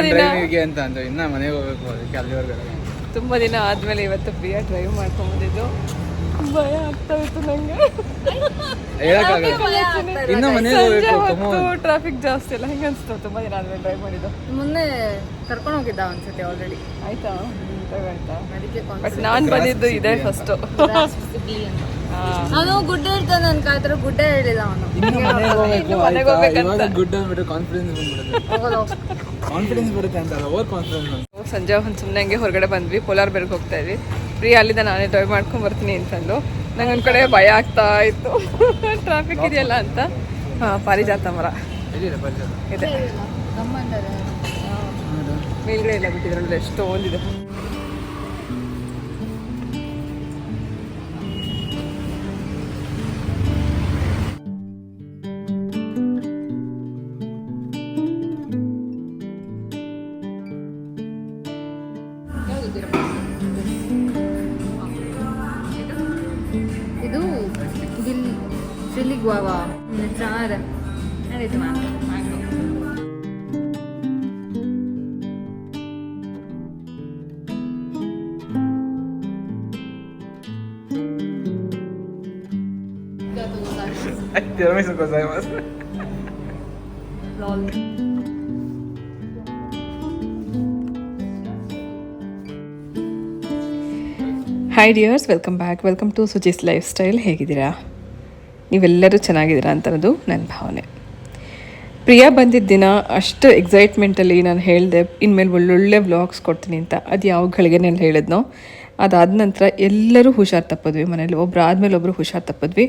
Good ತುಂಬಾ ದಿನ ಡ್ರೈವಿಂಗಿಗೆ ಅಂತ ಅಂದ್ರೆ ಇನ್ನ ಮನೆಗೆ ಹೋಗ್ಬೇಕು ಅದಕ್ಕೆ ಅಲ್ಲಿವರೆಗೂ ತುಂಬ ದಿನ ಆದಮೇಲೆ ಇವತ್ತು ಪ್ರಿಯಾ ಡ್ರೈವ್ ಮಾಡ್ಕೊಂಬಂದಿದ್ದು ಭಯ ಆಗ್ತಾ ಇತ್ತು ನನಗೆ ಹೇಳಕ್ಕಾಗಲ್ಲ. ಇನ್ನ ಮನೆಗೆ ಸಂಜೆ ಹೋಗ್ಬೇಕು ಹೊತ್ತು ಟ್ರಾಫಿಕ್ ಜಾಸ್ತಿ ಎಲ್ಲ ಹೆಂಗೆ ಅನಿಸ್ತು? ತುಂಬ ದಿನ ಆದ್ಮೇಲೆ ಡ್ರೈವ್ ಮಾಡಿದ್ದು. ಮೊನ್ನೆ ಕರ್ಕೊಂಡು ಹೋಗಿದ್ದ ಅನ್ಸುತ್ತೆ ಆಲ್ರೆಡಿ ಆಯ್ತಾ? ಆಯ್ತಾ ಅದಕ್ಕೆ ಬಟ್ ನಾನು ಬಂದಿದ್ದು ಇದೆ ಫಸ್ಟು ಅವನು ಗುಡ್ಡ ಹೇಳ್ತಾನೆ ನನ್ ಕಾತ್ರ ಗುಡ್ಡ ಹೇಳಿಲ್ಲ ಅವನು. ಗುಡ್ ಅಂದ್ಬಿಟ್ಟು ಕಾನ್ಫಿಡೆನ್ಸ್ ಕಾನ್ಫಿಡೆನ್ಸ್ ಬರುತ್ತೆ ಅಂತ ಓವರ್ ಕಾನ್ಫಿಡೆನ್ಸ್ ಸಂಜೆ ಒಂದು ಸುಮ್ಮನೆ ಹಂಗೆ ಹೊರಗಡೆ ಬಂದ್ವಿ ಪೋಲಾರ್ ಬೆರ್ಗ್ ಹೋಗ್ತಾ ಇದ್ವಿ. ಫ್ರೀ ಅಲ್ಲಿಂದ ನಾನೇ ಡ್ರೈವ್ ಮಾಡ್ಕೊಂಡು ಬರ್ತೀನಿ ಅಂತಂದು ನಂಗೆ ಒಂದು ಕಡೆ ಭಯ ಆಗ್ತಾ ಇತ್ತು. ಟ್ರಾಫಿಕ್ ಇದೆಯಲ್ಲ ಅಂತ. ಹಾಂ ಪಾರಿಜಾತ ಮರ. ಇದೆ. ಮೇಲ್ಗಡೆ ಎಲ್ಲ ಬಿಟ್ಟಿದ್ರಲ್ಲ ಎಷ್ಟೊಂದಿದೆ ಚೆನ್ನಾಗಿದೆ ನಡೀತು ma'am tiramisu gozaimasu hi dears welcome back welcome to Suji's lifestyle ಹೇಗಿದ್ದೀರಾ ನೀವೆಲ್ಲರೂ ಚೆನ್ನಾಗಿದ್ದೀರಾ ಅಂತನ್ನೋದು ನನ್ನ ಭಾವನೆ. ಪ್ರಿಯಾ ಬಂದಿದ್ದ ದಿನ ಅಷ್ಟು ಎಕ್ಸೈಟ್ಮೆಂಟಲ್ಲಿ ನಾನು ಹೇಳಿದೆ, ಇನ್ಮೇಲೆ ಒಳ್ಳೊಳ್ಳೆ ವ್ಲಾಗ್ಸ್ ಕೊಡ್ತೀನಿ ಅಂತ. ಅದು ಯಾವ ಗಳಿಗೆನಲ್ಲಿ ಹೇಳಿದ್ನೋ? ಅದಾದ ನಂತರ ಎಲ್ಲರೂ ಹುಷಾರು ತಪ್ಪಿದ್ವಿ ಮನೇಲಿ ಒಬ್ರು ಆದಮೇಲೆ ಒಬ್ಬರು ಹುಷಾರು ತಪ್ಪಿದ್ವಿ.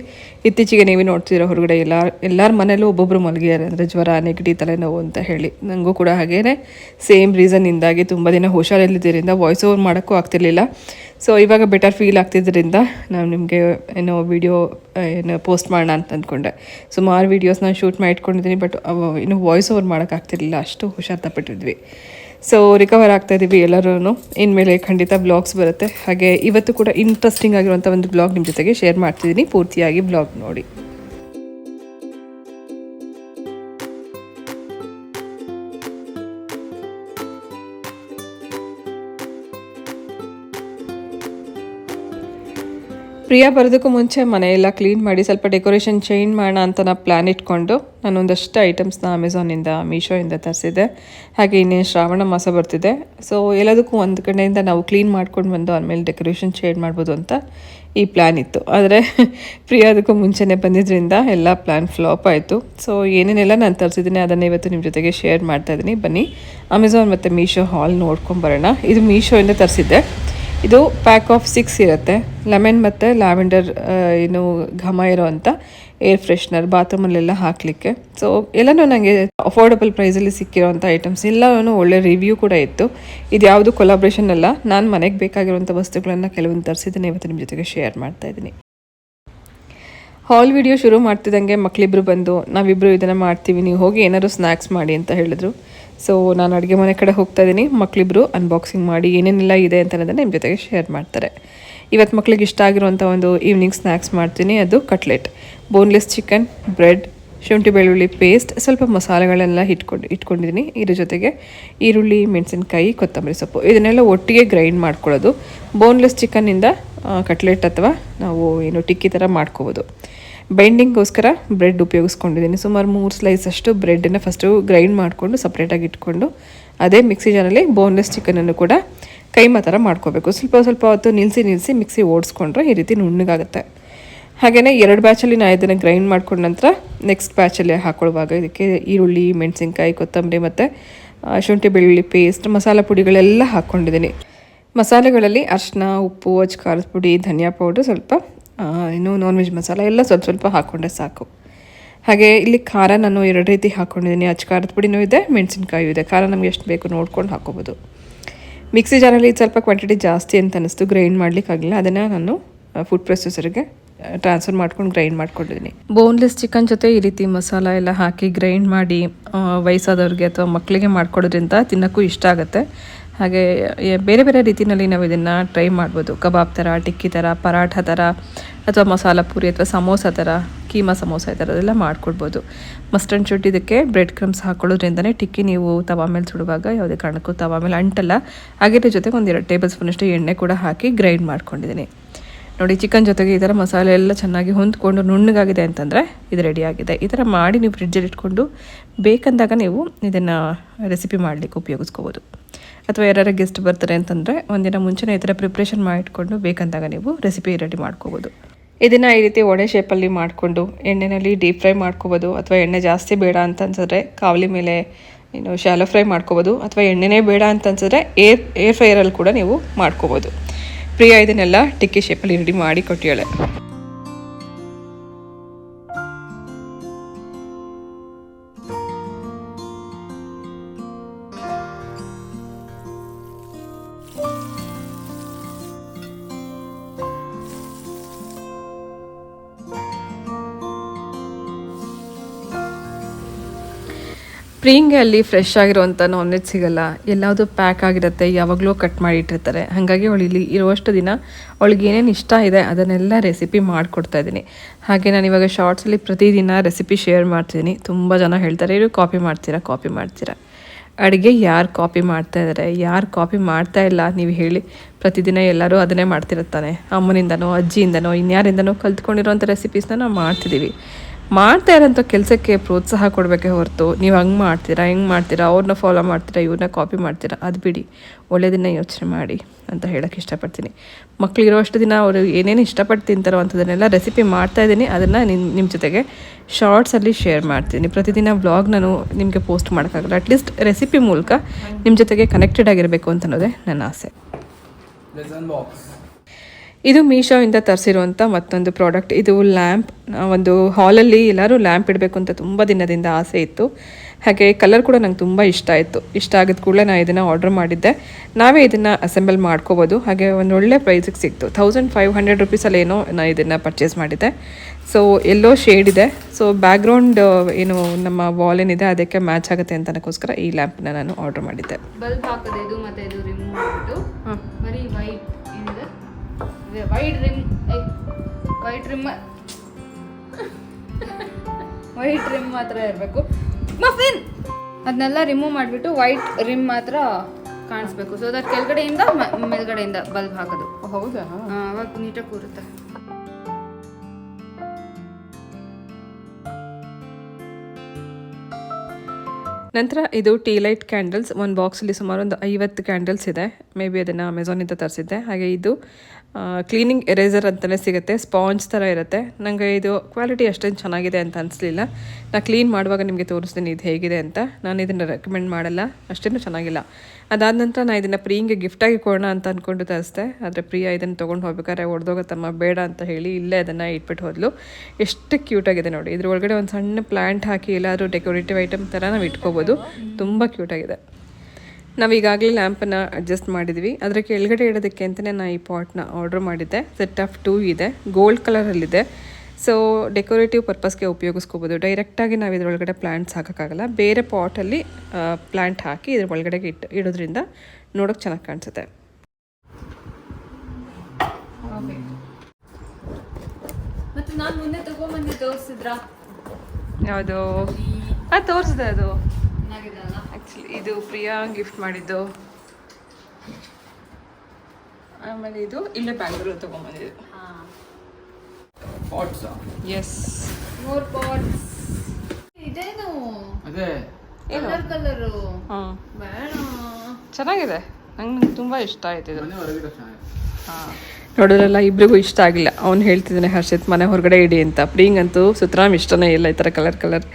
ಇತ್ತೀಚೆಗೆ ನೀವೇ ನೋಡ್ತಿರೋ ಹೊರಗಡೆ ಎಲ್ಲ ಎಲ್ಲರ ಮನೇಲೂ ಒಬ್ಬೊಬ್ಬರು ಮಲಗಿದ್ದಾರೆ. ಅಂದರೆ ಜ್ವರ, ನೆಗಡಿ, ತಲೆನೋವು ಅಂತ ಹೇಳಿ. ನನಗೂ ಕೂಡ ಹಾಗೇ ಸೇಮ್ ರೀಸನ್ನಿಂದಾಗಿ ತುಂಬ ದಿನ ಹುಷಾರಿಲ್ಲದಿದ್ದರಿಂದ ವಾಯ್ಸ್ ಓವರ್ ಮಾಡೋಕ್ಕೂ ಆಗ್ತಿರ್ಲಿಲ್ಲ. ಸೊ ಇವಾಗ ಬೆಟರ್ ಫೀಲ್ ಆಗ್ತಿದ್ದರಿಂದ ನಾನು ನಿಮಗೆ ಏನೋ ವಿಡಿಯೋ ಏನು ಪೋಸ್ಟ್ ಮಾಡೋಣ ಅಂತ ಅಂದ್ಕೊಂಡೆ. ಸುಮಾರು ವೀಡಿಯೋಸ್ ನಾನು ಶೂಟ್ ಮಾಡಿ ಇಟ್ಕೊಂಡಿದ್ದೀನಿ ಬಟ್ ಇನ್ನು ವಾಯ್ಸ್ ಓವರ್ ಮಾಡೋಕ್ಕಾಗ್ತಿರ್ಲಿಲ್ಲ ಅಷ್ಟು ಹುಷಾರು ತಪ್ಪಿಟ್ಟಿದ್ವಿ. ಸೊ ರಿಕವರ್ ಆಗ್ತಾ ಇದ್ದೀವಿ ಎಲ್ಲರೂ ಇನ್ಮೇಲೆ ಖಂಡಿತ ಬ್ಲಾಗ್ಸ್ ಬರುತ್ತೆ. ಹಾಗೆ ಇವತ್ತು ಕೂಡ ಇಂಟ್ರೆಸ್ಟಿಂಗ್ ಆಗಿರುವಂಥ ಒಂದು ಬ್ಲಾಗ್ ನಿಮ್ಮ ಜೊತೆಗೆ ಶೇರ್ ಮಾಡ್ತಿದ್ದೀನಿ. ಪೂರ್ತಿಯಾಗಿ ಬ್ಲಾಗ್ ನೋಡಿ. ಪ್ರಿಯಾ ಬರೋದಕ್ಕೂ ಮುಂಚೆ ಮನೆಯೆಲ್ಲ ಕ್ಲೀನ್ ಮಾಡಿ ಸ್ವಲ್ಪ ಡೆಕೋರೇಷನ್ ಚೇಂಜ್ ಮಾಡೋಣ ಅಂತ ನಾನು ಪ್ಲ್ಯಾನ್ ಇಟ್ಕೊಂಡು ನಾನು ಒಂದಷ್ಟು ಐಟಮ್ಸ್ನ ಅಮೆಝಾನಿಂದ ಮೀಶೋಯಿಂದ ತರಿಸಿದ್ದೆ. ಹಾಗೆ ಇನ್ನೇನು ಶ್ರಾವಣ ಮಾಸ ಬರ್ತಿದೆ. ಸೊ ಎಲ್ಲದಕ್ಕೂ ಒಂದು ಕಡೆಯಿಂದ ನಾವು ಕ್ಲೀನ್ ಮಾಡ್ಕೊಂಡು ಬಂದು ಆಮೇಲೆ ಡೆಕೋರೇಷನ್ ಚೇಂಜ್ ಮಾಡ್ಬೋದು ಅಂತ ಈ ಪ್ಲ್ಯಾನ್ ಇತ್ತು. ಆದರೆ ಪ್ರಿಯಾ ಅದಕ್ಕೂ ಮುಂಚೆನೇ ಬಂದಿದ್ದರಿಂದ ಎಲ್ಲ ಪ್ಲ್ಯಾನ್ ಫ್ಲಾಪ್ ಆಯಿತು. ಸೊ ಏನೇನೆಲ್ಲ ನಾನು ತರಿಸಿದ್ದೀನಿ ಅದನ್ನು ಇವತ್ತು ನಿಮ್ಮ ಜೊತೆಗೆ ಶೇರ್ ಮಾಡ್ತಾ ಇದ್ದೀನಿ ಬನ್ನಿ ಅಮೆಝಾನ್ ಮತ್ತು ಮೀಶೋ ಹಾಲ್ ನೋಡ್ಕೊಂಬರೋಣ ಇದು ಮೀಶೋಯಿಂದ ತರಿಸಿದ್ದೆ. ಇದು ಪ್ಯಾಕ್ ಆಫ್ ಸಿಕ್ಸ್ ಇರುತ್ತೆ. ಲೆಮನ್ ಮತ್ತು ಲ್ಯಾವೆಂಡರ್ ಏನು ಘಮ ಇರೋವಂಥ ಏರ್ ಫ್ರೆಶ್ನರ್ ಬಾತ್ರೂಮಲ್ಲೆಲ್ಲ ಹಾಕಲಿಕ್ಕೆ. ಸೊ ಎಲ್ಲನೂ ನನಗೆ ಅಫೋರ್ಡಬಲ್ ಪ್ರೈಸಲ್ಲಿ ಸಿಕ್ಕಿರೋವಂಥ ಐಟಮ್ಸ್ ಎಲ್ಲವೂ ಒಳ್ಳೆ ರಿವ್ಯೂ ಕೂಡ ಇತ್ತು. ಇದು ಯಾವುದು ಕೊಲಾಬ್ರೇಷನ್ ಅಲ್ಲ, ನಾನು ಮನೆಗೆ ಬೇಕಾಗಿರುವಂಥ ವಸ್ತುಗಳನ್ನು ಕೆಲವೊಂದು ತರಿಸಿದ್ದೇನೆ, ಇವತ್ತು ನಿಮ್ಮ ಜೊತೆಗೆ ಶೇರ್ ಮಾಡ್ತಾ ಇದ್ದೀನಿ. ಹಾಲ್ ವಿಡಿಯೋ ಶುರು ಮಾಡ್ತಿದ್ದಂಗೆ ಮಕ್ಕಳಿಬ್ರು ಬಂದು ನಾವಿಬ್ಬರು ಇದನ್ನು ಮಾಡ್ತೀವಿ, ನೀವು ಹೋಗಿ ಏನಾದರೂ ಸ್ನ್ಯಾಕ್ಸ್ ಮಾಡಿ ಅಂತ ಹೇಳಿದ್ರು. ಸೊ ನಾನು ಅಡುಗೆ ಮನೆ ಕಡೆ ಹೋಗ್ತಾ ಇದ್ದೀನಿ ಮಕ್ಕಳಿಬ್ರು ಅನ್ಬಾಕ್ಸಿಂಗ್ ಮಾಡಿ ಏನೇನೆಲ್ಲ ಇದೆ ಅಂತ ಅನ್ನೋದನ್ನ ನಿಮ್ಮ ಜೊತೆಗೆ ಶೇರ್ ಮಾಡ್ತಾರೆ. ಇವತ್ತು ಮಕ್ಕಳಿಗೆ ಇಷ್ಟ ಆಗಿರುವಂಥ ಒಂದು ಈವ್ನಿಂಗ್ ಸ್ನ್ಯಾಕ್ಸ್ ಮಾಡ್ತೀನಿ. ಅದು ಕಟ್ಲೆಟ್ ಬೋನ್ಲೆಸ್ ಚಿಕನ್ ಬ್ರೆಡ್ ಶುಂಠಿ ಬೆಳ್ಳುಳ್ಳಿ ಪೇಸ್ಟ್ ಸ್ವಲ್ಪ ಮಸಾಲೆಗಳೆಲ್ಲ ಇಟ್ಕೊಂಡು ಇಟ್ಕೊಂಡಿದ್ದೀನಿ ಇದ್ರ ಜೊತೆಗೆ ಈರುಳ್ಳಿ, ಮೆಣಸಿನ್ಕಾಯಿ, ಕೊತ್ತಂಬರಿ ಸೊಪ್ಪು. ಇದನ್ನೆಲ್ಲ ಒಟ್ಟಿಗೆ ಗ್ರೈಂಡ್ ಮಾಡ್ಕೊಳ್ಳೋದು. ಬೋನ್ಲೆಸ್ ಚಿಕನ್ನಿಂದ ಕಟ್ಲೆಟ್ ಅಥವಾ ನಾವು ಏನು ಟಿಕ್ಕಿ ಥರ ಮಾಡ್ಕೋಬೋದು. ಬೈಂಡಿಂಗ್ಗೋಸ್ಕರ ಬ್ರೆಡ್ ಉಪಯೋಗಿಸ್ಕೊಂಡಿದ್ದೀನಿ. ಸುಮಾರು ಮೂರು ಸ್ಲೈಸ್ ಅಷ್ಟು ಬ್ರೆಡ್ಡನ್ನು ಫಸ್ಟು ಗ್ರೈಂಡ್ ಮಾಡಿಕೊಂಡು ಸಪ್ರೇಟಾಗಿ ಇಟ್ಕೊಂಡು, ಅದೇ ಮಿಕ್ಸಿ ಜಾರಲ್ಲಿ ಬೋನ್ಲೆಸ್ ಚಿಕನನ್ನು ಕೂಡ ಕೈಮಾ ಥರ ಮಾಡ್ಕೋಬೇಕು. ಸ್ವಲ್ಪ ಸ್ವಲ್ಪ ಹೊತ್ತು ನಿಲ್ಲಿಸಿ ನಿಲ್ಲಿಸಿ ಮಿಕ್ಸಿ ಓಡಿಸ್ಕೊಂಡ್ರೆ ಈ ರೀತಿ ನುಣ್ಣಗಾಗುತ್ತೆ. ಹಾಗೆಯೇ ಎರಡು ಬ್ಯಾಚಲ್ಲಿ ನಾನು ಇದನ್ನು ಗ್ರೈಂಡ್ ಮಾಡ್ಕೊಂಡ ನಂತರ ನೆಕ್ಸ್ಟ್ ಬ್ಯಾಚಲ್ಲಿ ಹಾಕ್ಕೊಳ್ಳುವಾಗ ಇದಕ್ಕೆ ಈರುಳ್ಳಿ, ಮೆಣಸಿನ್ಕಾಯಿ, ಕೊತ್ತಂಬರಿ ಮತ್ತು ಶುಂಠಿ, ಬೆಳ್ಳುಳ್ಳಿ ಪೇಸ್ಟ್ ಮಸಾಲ ಪುಡಿಗಳೆಲ್ಲ ಹಾಕ್ಕೊಂಡಿದ್ದೀನಿ ಮಸಾಲೆಗಳಲ್ಲಿ ಅರಿಶಿನ ಉಪ್ಪು ಅಚ್ಚ ಖಾರದ ಪುಡಿ, ಧನಿಯಾ ಪೌಡ್ರ್ ಸ್ವಲ್ಪ ಇನ್ನು ನಾನ್ ವೆಜ್ ಮಸಾಲ ಎಲ್ಲ ಸ್ವಲ್ಪ ಸ್ವಲ್ಪ ಹಾಕ್ಕೊಂಡೆ ಸಾಕು. ಹಾಗೆ ಇಲ್ಲಿ ಖಾರ ನಾನು ಎರಡು ರೀತಿ ಹಾಕ್ಕೊಂಡಿದ್ದೀನಿ ಅಚ್ಚ ಖಾರದ ಪುಡಿನೂ ಇದೆ, ಮೆಣಸಿನ್ಕಾಯೂ ಇದೆ. ಖಾರ ನಮ್ಗೆ ಎಷ್ಟು ಬೇಕು ನೋಡ್ಕೊಂಡು ಹಾಕೋಬೋದು ಮಿಕ್ಸಿ ಜಾರಲ್ಲಿ ಸ್ವಲ್ಪ ಕ್ವಾಂಟಿಟಿ ಜಾಸ್ತಿ ಅಂತ ಅನ್ನಿಸ್ತು ಗ್ರೈಂಡ್ ಮಾಡಲಿಕ್ಕಾಗಲಿಲ್ಲ ಅದನ್ನು ನಾನು ಫುಡ್ ಪ್ರೊಸೆಸರ್ಗೆ ಟ್ರಾನ್ಸ್ಫರ್ ಮಾಡ್ಕೊಂಡು ಗ್ರೈಂಡ್ ಮಾಡ್ಕೊಂಡಿದ್ದೀನಿ. ಬೋನ್ಲೆಸ್ ಚಿಕನ್ ಜೊತೆ ಈ ರೀತಿ ಮಸಾಲ ಎಲ್ಲ ಹಾಕಿ ಗ್ರೈಂಡ್ ಮಾಡಿ ವಯಸ್ಸಾದವ್ರಿಗೆ ಅಥವಾ ಮಕ್ಕಳಿಗೆ ಮಾಡ್ಕೊಡೋದ್ರಿಂದ ತಿನ್ನೋಕ್ಕೂ ಇಷ್ಟ ಆಗುತ್ತೆ. ಹಾಗೆ ಬೇರೆ ಬೇರೆ ರೀತಿಯಲ್ಲಿ ನಾವು ಇದನ್ನು ಟ್ರೈ ಮಾಡ್ಬೋದು. ಕಬಾಬ್ ಥರ ಟಿಕ್ಕಿ ಥರ ಪರಾಠ ಥರ ಅಥವಾ ಮಸಾಲ ಪೂರಿ ಅಥವಾ ಸಮೋಸ ಥರ ಕೀಮಾ ಸಮೋಸ ಈ ಥರದೆಲ್ಲ ಮಾಡ್ಕೊಡ್ಬೋದು. ಮಸ್ಟರ್ಡ್ ಚುಟ್ಟಿ ಇದಕ್ಕೆ ಬ್ರೆಡ್ ಕ್ರಮ್ಸ್ ಹಾಕೊಳ್ಳೋದ್ರಿಂದನೇ ಟಿಕ್ಕಿ ನೀವು ತವಾ ಮೇಲೆ ಸುಡುವಾಗ ಯಾವುದೇ ಕಾರಣಕ್ಕೂ ತವಾ ಮೇಲೆ ಅಂಟಲ್ಲ. ಹಾಗೆ ಜೊತೆಗೆ ಜೊತೆಗೆ ಎರಡು ಟೇಬಲ್ ಸ್ಪೂನಷ್ಟು ಎಣ್ಣೆ ಕೂಡ ಹಾಕಿ ಗ್ರೈಂಡ್ ಮಾಡ್ಕೊಂಡಿದ್ದೀನಿ. ನೋಡಿ ಚಿಕನ್ ಜೊತೆಗೆ ಈ ಥರ ಮಸಾಲೆ ಎಲ್ಲ ಚೆನ್ನಾಗಿ ಹೊಂದ್ಕೊಂಡು ನುಣ್ಣಗಾಗಿದೆ ಅಂತಂದರೆ ಇದು ರೆಡಿಯಾಗಿದೆ ಈ ಥರ ಮಾಡಿ ನೀವು ಫ್ರಿಡ್ಜಲ್ಲಿ ಇಟ್ಕೊಂಡು ಬೇಕಂದಾಗ ನೀವು ಇದನ್ನು ರೆಸಿಪಿ ಮಾಡಲಿಕ್ಕೆ ಉಪಯೋಗಿಸ್ಕೋಬೋದು. ಅಥವಾ ಯಾರ್ಯಾರ ಗೆಸ್ಟ್ ಬರ್ತಾರೆ ಅಂತಂದರೆ ಒಂದಿನ ಮುಂಚೆನೇ ಈ ಥರ ಪ್ರಿಪ್ರೇಷನ್ ಮಾಡಿಟ್ಕೊಂಡು ಬೇಕಂದಾಗ ನೀವು ರೆಸಿಪಿ ರೆಡಿ ಮಾಡ್ಕೋಬೋದು. ಇದನ್ನು ಈ ರೀತಿ ಒಡೆ ಶೇಪಲ್ಲಿ ಮಾಡಿಕೊಂಡು ಎಣ್ಣೆಯಲ್ಲಿ ಡೀಪ್ ಫ್ರೈ ಮಾಡ್ಕೋಬೋದು ಅಥವಾ ಎಣ್ಣೆ ಜಾಸ್ತಿ ಬೇಡ ಅಂತ ಅನ್ಸಿದ್ರೆ ಕಾವಲಿ ಮೇಲೆ, ಏನು ಶಾಲೋ ಫ್ರೈ ಮಾಡ್ಕೋಬೋದು ಅಥವಾ ಎಣ್ಣೆನೇ ಬೇಡ ಅಂತ ಅನ್ಸಿದ್ರೆ ಏರ್ ಏರ್ ಫ್ರೈಯರಲ್ಲಿ ಕೂಡ ನೀವು ಮಾಡ್ಕೋಬೋದು. ಪ್ರಿಯ, ಇದನ್ನೆಲ್ಲ ಟಿಕ್ಕಿ ಶೇಪಲ್ಲಿ ರೆಡಿ ಮಾಡಿ ಕೊಟ್ಟಿಯಾಳೆ ಪ್ರೀಂಗೆ ಅಲ್ಲಿ ಫ್ರೆಶ್ ಆಗಿರುವಂಥ ನಾನ್ ವೆಜ್ ಸಿಗಲ್ಲ. ಎಲ್ಲಾವುದು ಪ್ಯಾಕ್ ಆಗಿರುತ್ತೆ, ಯಾವಾಗಲೂ ಕಟ್ ಮಾಡಿ ಇಟ್ಟಿರ್ತಾರೆ. ಹಾಗಾಗಿ ಅವಳು ಇಲ್ಲಿ ಇರುವಷ್ಟು ದಿನ ಅವಳಿಗೆ ಏನೇನು ಇಷ್ಟ ಇದೆ, ಅದನ್ನೆಲ್ಲ ರೆಸಿಪಿ ಮಾಡಿಕೊಡ್ತಾ ಇದ್ದೀನಿ. ಹಾಗೆ ನಾನು ಇವಾಗ ಶಾರ್ಟ್ಸಲ್ಲಿ ಪ್ರತಿದಿನ ರೆಸಿಪಿ ಶೇರ್ ಮಾಡ್ತಿದ್ದೀನಿ. ತುಂಬ ಜನ ಹೇಳ್ತಾರೆ ಇವರು ಕಾಪಿ ಮಾಡ್ತೀರಾ ಕಾಪಿ ಮಾಡ್ತೀರಾ? ಅಡುಗೆ ಯಾರು ಕಾಪಿ ಮಾಡ್ತಾ ಇದ್ದಾರೆ ಯಾರು ಕಾಪಿ ಮಾಡ್ತಾ ಇಲ್ಲ, ನೀವು ಹೇಳಿ. ಪ್ರತಿದಿನ ಎಲ್ಲರೂ ಅದನ್ನೇ ಮಾಡ್ತಿರುತ್ತಾನೆ ಅಮ್ಮನಿಂದನೋ, ಅಜ್ಜಿಯಿಂದನೋ, ಇನ್ಯಾರಿಂದನೋ ಕಲ್ತ್ಕೊಂಡಿರೋಂಥ ರೆಸಿಪೀಸ್ನ ನಾವು ಮಾಡ್ತಿದ್ದೀವಿ ಮಾಡ್ತಾ ಇರೋಂಥ ಕೆಲಸಕ್ಕೆ ಪ್ರೋತ್ಸಾಹ ಕೊಡಬೇಕೇ ಹೊರತು, ನೀವು ಹಂಗೆ ಮಾಡ್ತೀರಾ, ಹೆಂಗೆ ಮಾಡ್ತೀರಾ ಅವ್ರನ್ನ ಫಾಲೋ ಮಾಡ್ತೀರಾ ಇವ್ರನ್ನ ಕಾಪಿ ಮಾಡ್ತೀರಾ, ಅದು ಬಿಡಿ. ಒಳ್ಳೆಯದನ್ನ ಯೋಚನೆ ಮಾಡಿ ಅಂತ ಹೇಳೋಕ್ಕೆ ಇಷ್ಟಪಡ್ತೀನಿ. ಮಕ್ಳಿರೋಷ್ಟು ದಿನ ಅವರು ಏನೇನು ಇಷ್ಟಪಟ್ಟು ತಿಂತಾರೋ ಅಂಥದ್ದನ್ನೆಲ್ಲ ರೆಸಿಪಿ ಮಾಡ್ತಾ ಇದ್ದೀನಿ. ಅದನ್ನು ನಿಮ್ಮ ನಿಮ್ಮ ಜೊತೆಗೆ ಶಾರ್ಟ್ಸಲ್ಲಿ ಶೇರ್ ಮಾಡ್ತೀನಿ. ಪ್ರತಿದಿನ ವ್ಲಾಗ್ ನಾನು ನಿಮಗೆ ಪೋಸ್ಟ್ ಮಾಡೋಕ್ಕಾಗಲ್ಲ. ಅಟ್ಲೀಸ್ಟ್ ರೆಸಿಪಿ ಮೂಲಕ ನಿಮ್ಮ ಜೊತೆಗೆ ಕನೆಕ್ಟೆಡ್ ಆಗಿರಬೇಕು ಅಂತ ಅನ್ನೋದೇ ನನ್ನ ಆಸೆ. ಇದು ಮೀಶೋಯಿಂದ ತರಿಸಿರುವಂಥ ಮತ್ತೊಂದು ಪ್ರಾಡಕ್ಟ್ ಇದು ಲ್ಯಾಂಪ್ ಒಂದು ಹಾಲಲ್ಲಿ ಎಲ್ಲರೂ ಲ್ಯಾಂಪ್ ಇಡಬೇಕು ಅಂತ ತುಂಬ ದಿನದಿಂದ ಆಸೆ ಇತ್ತು. ಹಾಗೆ ಕಲರ್ ಕೂಡ ನಂಗೆ ತುಂಬ ಇಷ್ಟ ಆಯಿತು. ಇಷ್ಟ ಆಗಿದ ಕೂಡಲೇ ನಾನು ಇದನ್ನು ಆರ್ಡರ್ ಮಾಡಿದ್ದೆ. ನಾವೇ ಇದನ್ನು ಅಸೆಂಬಲ್ ಮಾಡ್ಕೋಬೋದು. ಹಾಗೆ ಒಂದು ಒಳ್ಳೆ ಪ್ರೈಸಿಗೆ ಸಿಕ್ತು. ಥೌಸಂಡ್ ಫೈವ್ ಹಂಡ್ರೆಡ್ ರುಪೀಸಲ್ಲೇನೋ ನಾನು ಇದನ್ನು ಪರ್ಚೇಸ್ ಮಾಡಿದ್ದೆ. ಸೊ ಎಲ್ಲೋ ಶೇಡ್ ಇದೆ. ಸೊ ಬ್ಯಾಕ್ಗ್ರೌಂಡ್ ಏನು ನಮ್ಮ ವಾಲ್ ಏನಿದೆ ಅದಕ್ಕೆ ಮ್ಯಾಚ್ ಆಗುತ್ತೆ ಅಂತ ಅನ್ನೋಕ್ಕೋಸ್ಕರ ಈ ಲ್ಯಾಂಪ್ನ ನಾನು ಆರ್ಡರ್ ಮಾಡಿದ್ದೆ. ಬಲ್ಬ್ ಹಾಕೋದು ಇದು ಮತ್ತೆ ಇದು ರಿಮೂವ್ ಮಾಡ್ಬಿಟ್ಟು ಬರೀ white white rim white rim white rim ಮಾತ್ರ ಇರಬೇಕು. ಮಫಿನ್ ಅದನ್ನೆಲ್ಲ ರಿಮೂವ್ ಮಾಡಿಬಿಟ್ಟು ವೈಟ್ ರಿಮ್ ಮಾತ್ರ ಕಾಣಿಸ್ಬೇಕು. ಸೊ ದಟ್ ಕೆಳಗಡೆಯಿಂದ ಮೇಲ್ಗಡೆಯಿಂದ ಬಲ್ಬ್ ಹಾಕೋದು. ಹೌದಾ? ಅವಾಗ ನೀಟಾಗಿ ಕೂರುತ್ತೆ. ನಂತರ ಇದು ಟೀ ಲೈಟ್ ಕ್ಯಾಂಡಲ್ಸ್. ಒಂದು ಬಾಕ್ಸಲ್ಲಿ ಸುಮಾರು ಒಂದು ಐವತ್ತು ಕ್ಯಾಂಡಲ್ಸ್ ಇದೆ. ಮೇ ಬಿ ಅದನ್ನು ಅಮೆಝಾನಿಂದ ತರಿಸಿದ್ದೆ. ಹಾಗೆ ಇದು ಕ್ಲೀನಿಂಗ್ ಎರೇಸರ್ ಅಂತಲೇ ಸಿಗುತ್ತೆ. ಸ್ಪಾಂಜ್ ಥರ ಇರುತ್ತೆ. ನನಗೆ ಇದು ಕ್ವಾಲಿಟಿ ಅಷ್ಟೇನು ಚೆನ್ನಾಗಿದೆ ಅಂತ ಅನಿಸ್ಲಿಲ್ಲ. ನಾನು ಕ್ಲೀನ್ ಮಾಡುವಾಗ ನಿಮಗೆ ತೋರಿಸ್ತೀನಿ ಇದು ಹೇಗಿದೆ ಅಂತ. ನಾನು ಇದನ್ನು ರೆಕಮೆಂಡ್ ಮಾಡಲ್ಲ. ಅಷ್ಟೇನು ಚೆನ್ನಾಗಿಲ್ಲ. ಅದಾದ ನಂತರ ನಾನು ಇದನ್ನು ಪ್ರಿಯಂಗೆ ಗಿಫ್ಟಾಗಿ ಕೊಡೋಣ ಅಂತ ಅಂದ್ಕೊಂಡು ತರಿಸ್ದೆ. ಆದರೆ ಪ್ರಿಯಾ ಇದನ್ನು ತೊಗೊಂಡು ಹೋಗ್ಬೇಕಾದ್ರೆ ಹೊಡೆದೋಗತ್ತಮ್ಮ ಬೇಡ ಅಂತ ಹೇಳಿ ಇಲ್ಲೇ ಅದನ್ನು ಇಟ್ಬಿಟ್ಟು ಹೋದ್ಲು. ಎಷ್ಟು ಕ್ಯೂಟಾಗಿದೆ ನೋಡಿ. ಇದ್ರ ಒಳಗಡೆ ಒಂದು ಸಣ್ಣ ಪ್ಲ್ಯಾಂಟ್ ಹಾಕಿ ಎಲ್ಲಾದರೂ ಡೆಕೋರೇಟಿವ್ ಐಟಮ್ ಥರ ನಾವು ಇಟ್ಕೋಬೋದು. ತುಂಬ ಕ್ಯೂಟಾಗಿದೆ ನಾವು ಈಗಾಗಲೇ ಲ್ಯಾಂಪನ್ನು ಅಡ್ಜಸ್ಟ್ ಮಾಡಿದ್ವಿ. ಅದರ ಕೆಳಗಡೆ ಇಡೋದಕ್ಕೆ ಅಂತಲೇ ನಾನು ಈ ಪಾಟ್ನ ಆರ್ಡ್ರ್ ಮಾಡಿದ್ದೆ. ಸೆಟ್ ಆಫ್ ಟೂ ಇದೆ. ಗೋಲ್ಡ್ ಕಲರಲ್ಲಿದೆ ಸೊ ಡೆಕೋರೇಟಿವ್ ಪರ್ಪಸ್ಗೆ ಉಪಯೋಗಿಸ್ಕೋಬೋದು. ಡೈರೆಕ್ಟಾಗಿ ನಾವು ಇದರೊಳಗಡೆ ಪ್ಲ್ಯಾಂಟ್ಸ್ ಹಾಕೋಕ್ಕಾಗಲ್ಲ. ಬೇರೆ ಪಾಟಲ್ಲಿ ಪ್ಲ್ಯಾಂಟ್ ಹಾಕಿ ಇದ್ರ ಒಳಗಡೆಗೆ ಇಟ್ಟು ಇಡೋದ್ರಿಂದ ನೋಡೋಕ್ಕೆ ಚೆನ್ನಾಗಿ ಕಾಣಿಸುತ್ತೆ. ಮತ್ತೆ ನಾನು ಮುಂದೆ ತಗೊಂಬಂದು ತೋರಿಸಿದ್ರಾ? ಯಾವುದು? ಅದು ತೋರಿಸಿದೆ ಅದು. ಇದು ಪ್ರಿಯಾ ಗಿಫ್ಟ್ ಮಾಡಿದ್ದು. ಆಮೇಲೆ ಇದು ಇಲ್ಲೇ ಬ್ಯಾಂಗ್ಳೂರು ತೊಗೊಂಬಂದಿದ್ದು ಹಾಂ ಪಾಟ್ಸ್ ಎಸ್ ಮೋರ್ ಪಾಟ್ಸ್ ಇದೇನು ಅದೇ. ಕಲರ್ ಕಲರು ಹಾಂ. ಬೇಡ. ಚೆನ್ನಾಗಿದೆ. ನಂಗೆ ತುಂಬ ಇಷ್ಟ ಆಯ್ತು ಇದು. ಚೆನ್ನಾಗಿದೆ. ನೋಡೋದ್ರಲ್ಲ ಇಬ್ರಿಗೂ ಇಷ್ಟ ಆಗಿಲ್ಲ. ಅವ್ನು ಹೇಳ್ತಿದ್ದಾನೆ, ಹರ್ಷಿತ್, ಮನೆ ಹೊರಗಡೆ ಇಡಿ ಅಂತ. ಪ್ರಿಂಗ್ ಅಂತೂ ಸುತರಾಮ್ ಇಷ್ಟನೇ ಇಲ್ಲ ಈ ಥರ ಕಲರ್ ಕಲರ್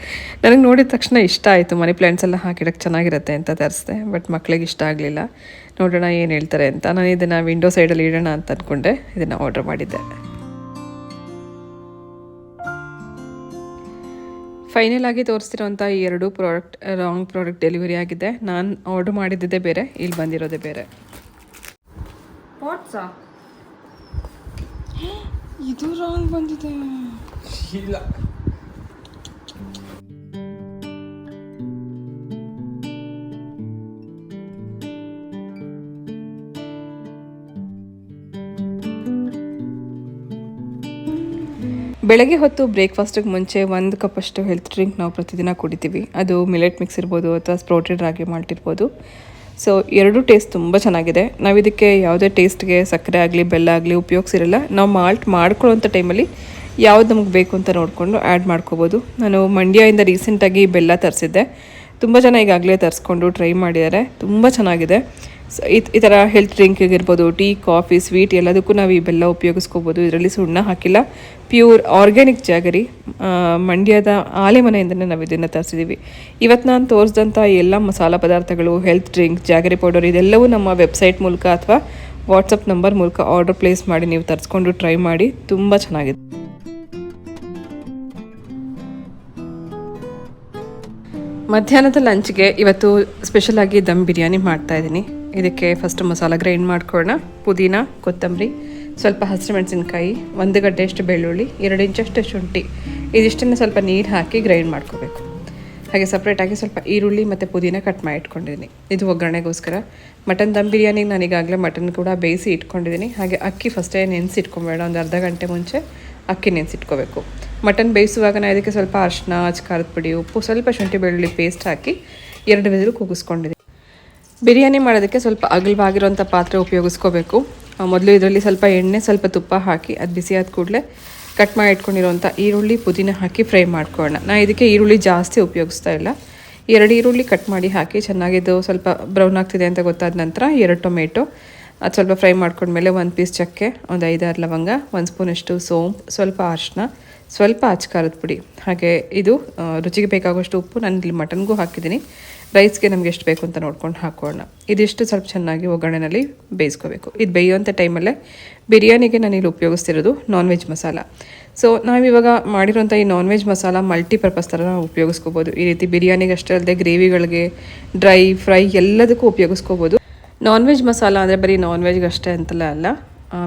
ನನಗೆ ನೋಡಿದ ತಕ್ಷಣ ಇಷ್ಟ ಆಯಿತು. ಮನಿ ಪ್ಲ್ಯಾಂಟ್ಸ್ ಎಲ್ಲ ಹಾಕಿಡಕ್ಕೆ ಚೆನ್ನಾಗಿರುತ್ತೆ ಅಂತ ತರಿಸಿದೆ ಬಟ್ ಮಕ್ಳಿಗೆ ಇಷ್ಟ ಆಗಲಿಲ್ಲ. ನೋಡೋಣ ಏನು ಹೇಳ್ತಾರೆ ಅಂತ. ನಾನು ಇದನ್ನು ವಿಂಡೋ ಸೈಡಲ್ಲಿ ಇಡೋಣ ಅಂತ ಅಂದ್ಕೊಂಡೆ ಇದನ್ನು ಆರ್ಡರ್ ಮಾಡಿದ್ದೆ. ಫೈನಲ್ ಆಗಿ ತೋರಿಸ್ತಿರೋಂಥ ಈ ಎರಡು ಪ್ರಾಡಕ್ಟ್ ರಾಂಗ್ ಪ್ರಾಡಕ್ಟ್ ಡೆಲಿವರಿ ಆಗಿದೆ ನಾನು ಆರ್ಡರ್ ಮಾಡಿದ್ದೇ ಬೇರೆ, ಇಲ್ಲಿ ಬಂದಿರೋದೇ ಬೇರೆ. ಪಾಟ್ಸಾ ಇದು ರಾಂಗ್ ಬಂದಿದೆ. ಬೆಳಗ್ಗೆ ಹೊತ್ತು ಬ್ರೇಕ್ಫಾಸ್ಟಿಗೆ ಮುಂಚೆ ಒಂದು ಕಪ್ ಅಷ್ಟು ಹೆಲ್ತ್ ಡ್ರಿಂಕ್ ನಾವು ಪ್ರತಿದಿನ ಕುಡಿತೀವಿ. ಅದು ಮಿಲೆಟ್ ಮಿಕ್ಸ್ ಇರ್ಬೋದು ಅಥವಾ ಸ್ಪ್ರೋಟೆಡ್ ರಾಗಿ ಮಾಲ್ಟ್ ಇರ್ಬೋದು. ಸೊ ಎರಡು ಟೇಸ್ಟ್ ತುಂಬ ಚೆನ್ನಾಗಿದೆ. ನಾವು ಇದಕ್ಕೆ ಯಾವುದೇ ಟೇಸ್ಟ್ಗೆ ಸಕ್ಕರೆ ಆಗಲಿ, ಬೆಲ್ಲ ಆಗಲಿ ಉಪಯೋಗಿಸಿರಲ್ಲ. ನಾವು ಮಾಲ್ಟ್ ಮಾಡ್ಕೊಳ್ಳೋಂಥ ಟೈಮಲ್ಲಿ ಯಾವ್ದು ನಮಗೆ ಬೇಕು ಅಂತ ನೋಡಿಕೊಂಡು ಆ್ಯಡ್ ಮಾಡ್ಕೋಬೋದು. ನಾನು ಮಂಡ್ಯದಿಂದ ರೀಸೆಂಟಾಗಿ ಬೆಲ್ಲ ತರಿಸಿದ್ದೆ. ತುಂಬ ಜನ ಈಗಾಗಲೇ ತರಿಸ್ಕೊಂಡು ಟ್ರೈ ಮಾಡಿದ್ದಾರೆ. ತುಂಬ ಚೆನ್ನಾಗಿದೆ. ಸೊ ಈ ಈ ಥರ ಹೆಲ್ತ್ ಡ್ರಿಂಕ್ ಆಗಿರ್ಬೋದು ಟೀ ಕಾಫಿ ಸ್ವೀಟ್ ಎಲ್ಲದಕ್ಕೂ ನಾವು ಈ ಬೆಲ್ಲ ಉಪಯೋಗಿಸ್ಕೋಬೋದು. ಇದರಲ್ಲಿ ಸುಣ್ಣ ಹಾಕಿಲ್ಲ. ಪ್ಯೂರ್ ಆರ್ಗ್ಯಾನಿಕ್ ಜಾಗರಿ ಮಂಡ್ಯದ ಆಲೆ ಮನೆಯಿಂದನೇ ನಾವು ಇದನ್ನು ತರಿಸಿದ್ದೀವಿ ಇವತ್ತು ನಾನು ತೋರಿಸಿದಂಥ ಎಲ್ಲ ಮಸಾಲ ಪದಾರ್ಥಗಳು ಹೆಲ್ತ್ ಡ್ರಿಂಕ್ ಜಾಗರಿ ಪೌಡರ್ ಇದೆಲ್ಲವೂ ನಮ್ಮ ವೆಬ್ಸೈಟ್ ಮೂಲಕ ಅಥವಾ ವಾಟ್ಸಪ್ ನಂಬರ್ ಮೂಲಕ ಆರ್ಡರ್ ಪ್ಲೇಸ್ ಮಾಡಿ ನೀವು ತರಿಸ್ಕೊಂಡು ಟ್ರೈ ಮಾಡಿ, ತುಂಬ ಚೆನ್ನಾಗಿದೆ ಮಧ್ಯಾಹ್ನದ ಲಂಚ್ಗೆ ಇವತ್ತು ಸ್ಪೆಷಲಾಗಿ ದಮ್ ಬಿರಿಯಾನಿ ಮಾಡ್ತಾ ಇದ್ದೀನಿ. ಇದಕ್ಕೆ ಫಸ್ಟ್ ಮಸಾಲ ಗ್ರೈಂಡ್ ಮಾಡ್ಕೊಳ್ಳೋಣ ಪುದೀನ, ಕೊತ್ತಂಬರಿ, ಸ್ವಲ್ಪ ಹಸಿರು ಮೆಣಸಿನ್ಕಾಯಿ, ಒಂದು ಗಡ್ಡೆಯಷ್ಟು ಬೆಳ್ಳುಳ್ಳಿ, ಎರಡು ಇಂಚಷ್ಟು ಶುಂಠಿ, ಇದಿಷ್ಟನ್ನು ಸ್ವಲ್ಪ ನೀರು ಹಾಕಿ ಗ್ರೈಂಡ್ ಮಾಡ್ಕೋಬೇಕು. ಹಾಗೆ ಸಪ್ರೇಟಾಗಿ ಸ್ವಲ್ಪ ಈರುಳ್ಳಿ ಮತ್ತು ಪುದೀನ ಕಟ್ ಮಾಡಿ ಇಟ್ಕೊಂಡಿದ್ದೀನಿ. ಇದು ಒಗ್ಗರಣೆಗೋಸ್ಕರ. ಮಟನ್ ದಮ್ ಬಿರಿಯಾನಿಗೆ ನಾನು ಈಗಾಗಲೇ ಮಟನ್ ಕೂಡ ಬೇಯಿಸಿ ಇಟ್ಕೊಂಡಿದ್ದೀನಿ. ಹಾಗೆ ಅಕ್ಕಿ ಫಸ್ಟೇ ನೆನೆಸಿ ಇಟ್ಕೊಬೇಡ ಒಂದು ಅರ್ಧ ಗಂಟೆ ಮುಂಚೆ ಅಕ್ಕಿ ನೆನೆಸಿಟ್ಕೋಬೇಕು. ಮಟನ್ ಬೇಯಿಸುವಾಗ ನಾನು ಇದಕ್ಕೆ ಸ್ವಲ್ಪ ಅರಿಶಿನ ಖಾರದ ಪುಡಿ, ಉಪ್ಪು, ಸ್ವಲ್ಪ ಶುಂಠಿ ಬೆಳ್ಳುಳ್ಳಿ ಪೇಸ್ಟ್ ಹಾಕಿ ಎರಡು ಬಿದಿರು ಕೂಗಿಸ್ಕೊಂಡಿದ್ದೀನಿ ಬಿರಿಯಾನಿ ಮಾಡೋದಕ್ಕೆ ಸ್ವಲ್ಪ ಅಗಲವಾಗಿರುವಂಥ ಪಾತ್ರೆ ಉಪಯೋಗಿಸ್ಕೋಬೇಕು. ಮೊದಲು ಇದರಲ್ಲಿ ಸ್ವಲ್ಪ ಎಣ್ಣೆ, ಸ್ವಲ್ಪ ತುಪ್ಪ ಹಾಕಿ ಅದು ಬಿಸಿಯಾದ ಕೂಡಲೇ ಕಟ್ ಮಾಡಿ ಇಟ್ಕೊಂಡಿರೋಂಥ ಈರುಳ್ಳಿ ಪುದೀನ ಹಾಕಿ ಫ್ರೈ ಮಾಡ್ಕೊಳ್ಳೋಣ. ನಾನು ಇದಕ್ಕೆ ಈರುಳ್ಳಿ ಜಾಸ್ತಿ ಉಪಯೋಗಿಸ್ತಾ ಇಲ್ಲ. ಎರಡು ಈರುಳ್ಳಿ ಕಟ್ ಮಾಡಿ ಹಾಕಿ ಚೆನ್ನಾಗಿದ್ದು ಸ್ವಲ್ಪ ಬ್ರೌನ್ ಆಗ್ತಿದೆ ಅಂತ ಗೊತ್ತಾದ ನಂತರ ಎರಡು ಟೊಮೆಟೊ, ಅದು ಸ್ವಲ್ಪ ಫ್ರೈ ಮಾಡ್ಕೊಂಡ್ಮೇಲೆ ಒಂದು ಪೀಸ್ ಚಕ್ಕೆ, ಒಂದು ಐದಾರು ಲವಂಗ, ಒಂದು ಸ್ಪೂನಷ್ಟು ಸೋಂಪು, ಸ್ವಲ್ಪ ಅರಿಶಿನ ಸ್ವಲ್ಪ ಅಚ್ಕಾರದ ಪುಡಿ. ಹಾಗೆ ಇದು ರುಚಿಗೆ ಬೇಕಾಗುವಷ್ಟು ಉಪ್ಪು. ನಾನು ಇಲ್ಲಿ ಮಟನ್ಗೂ ಹಾಕಿದ್ದೀನಿ. ರೈಸ್ಗೆ ನಮ್ಗೆ ಎಷ್ಟು ಬೇಕು ಅಂತ ನೋಡ್ಕೊಂಡು ಹಾಕೋಣ ಇದಿಷ್ಟು ಸ್ವಲ್ಪ ಚೆನ್ನಾಗಿ ಒಗ್ಗರಣೆಯಲ್ಲಿ ಬೇಯಿಸ್ಕೋಬೇಕು. ಇದು ಬೇಯುವಂಥ ಟೈಮಲ್ಲೇ ಬಿರಿಯಾನಿಗೆ ನಾನು ಇಲ್ಲಿ ಉಪಯೋಗಿಸ್ತಿರೋದು ನಾನ್ ವೆಜ್ ಮಸಾಲ. ಸೊ ನಾವಿವಾಗ ಮಾಡಿರೋಂಥ ಈ ನಾನ್ ವೆಜ್ ಮಸಾಲ ಮಲ್ಟಿಪರ್ಪಸ್ ಥರ ನಾವು ಉಪಯೋಗಿಸ್ಕೋಬೋದು. ಈ ರೀತಿ ಬಿರಿಯಾನಿಗೆ ಅಷ್ಟೇ ಅಲ್ಲದೆ ಗ್ರೇವಿಗಳಿಗೆ ಡ್ರೈ ಫ್ರೈ ಎಲ್ಲದಕ್ಕೂ ಉಪಯೋಗಿಸ್ಕೋಬೋದು. ನಾನ್ ವೆಜ್ ಮಸಾಲ ಅಂದರೆ ಬರೀ ನಾನ್ ವೆಜ್ಗೆ ಅಷ್ಟೇ ಅಂತಲ್ಲ ಅಲ್ಲ.